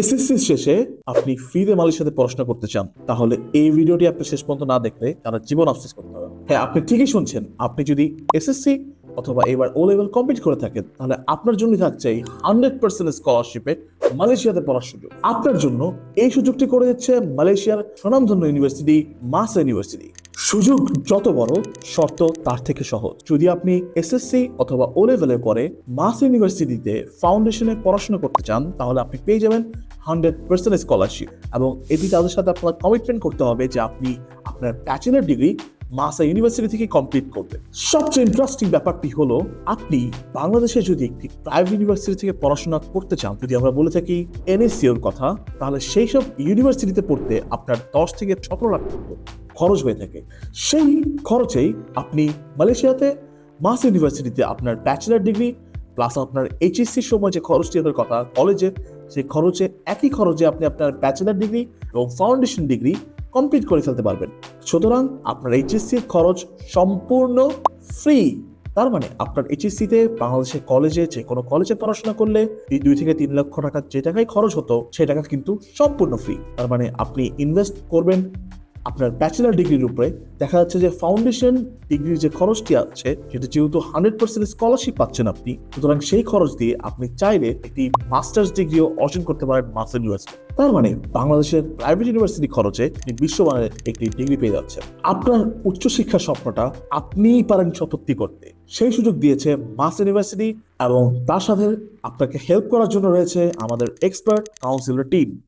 SSC শেষে আপনি ফ্রিতে মালয়েশিয়াতে পড়াশোনা করতে চান, তাহলে এই ভিডিওটি আপনি শেষ পর্যন্ত না দেখলে তারা জীবন আফসোস করতে হবে। হ্যাঁ আপনি ঠিকই শুনছেন, আপনি যদি এসএসসি অথবা এবার ও লেভেল কমপ্লিট করে থাকেন, তাহলে আপনার জন্য থাকছে এই হান্ড্রেড পার্সেন্ট স্কলারশিপে মালয়েশিয়াতে পড়ার সুযোগ। আপনার জন্য এই সুযোগটি করে দিচ্ছে মালয়েশিয়ার স্বনামধন্য ইউনিভার্সিটি মাসা ইউনিভার্সিটি সুযোগ যত বড়, শর্ত তার থেকে সহজ। যদি আপনি এসএসসি অথবা ও লেভেলের পরে মাস ইউনিভার্সিটিতে ফাউন্ডেশনে পড়াশোনা করতে চান, তাহলে আপনি পেয়ে যাবেন হান্ড্রেড পার্সেন্ট স্কলারশিপ এবং এটি তাদের সাথে আপনার কমিটমেন্ট করতে হবে যে আপনি আপনার ব্যাচেলার ডিগ্রি মাসা ইউনিভার্সিটি থেকে কমপ্লিট করবেন। সবচেয়ে ইন্টারেস্টিং ব্যাপারটি হলো, আপনি বাংলাদেশে যদি একটি প্রাইভেট ইউনিভার্সিটি থেকে পড়াশোনা করতে চান, যদি আমরা বলে থাকি এনএসসিওর কথা, তাহলে সেই সব ইউনিভার্সিটিতে পড়তে আপনার দশ থেকে সতেরো লাখ খরচ হয়ে থাকে। সেই খরচেই আপনি মালয়েশিয়াতে মাস ইউনিভার্সিটিতে আপনার ব্যাচেলার ডিগ্রি প্লাস আপনার এইচএসসির সময় যে খরচটি হওয়ার কথা, কলেজে সেই খরচে, একই খরচে আপনি আপনার ব্যাচেলার ডিগ্রি এবং ফাউন্ডেশন ডিগ্রি কমপ্লিট করে ফেলতে পারবেন। সুতরাং আপনার এইচএসসির খরচ সম্পূর্ণ ফ্রি তার মানে আপনার এইচএসসিতে বাংলাদেশের কলেজে যে কোনো কলেজে পড়াশোনা করলে এই দুই থেকে তিন লক্ষ টাকা যে টাকায় খরচ হতো সেই টাকা কিন্তু সম্পূর্ণ ফ্রি তার মানে আপনি ইনভেস্ট করবেন আপনার ব্যাচেলার ডিগ্রির উপরে দেখা যাচ্ছে যে ফাউন্ডেশন ডিগ্রির যে খরচটি আছে, সেটা যেহেতু হান্ড্রেড পার্সেন্ট স্কলারশিপ পাচ্ছেন আপনি, সুতরাং সেই খরচ দিয়ে আপনি চাইলে একটি মাস্টার্স ডিগ্রিও অর্জন করতে পারেন মাস্টার ইউনিভার্সিটি তার মানে বাংলাদেশের প্রাইভেট ইউনিভার্সিটি খরচে বিশ্বমানের একটি ডিগ্রি পেয়ে যাচ্ছেন। আপনার উচ্চশিক্ষার স্বপ্নটা আপনিই পারেন সপত্তি করতে। সেই সুযোগ দিয়েছে মাস ইউনিভার্সিটি এবং তার সাথে আপনাকে হেল্প করার জন্য রয়েছে আমাদের এক্সপার্ট কাউন্সিলর টিম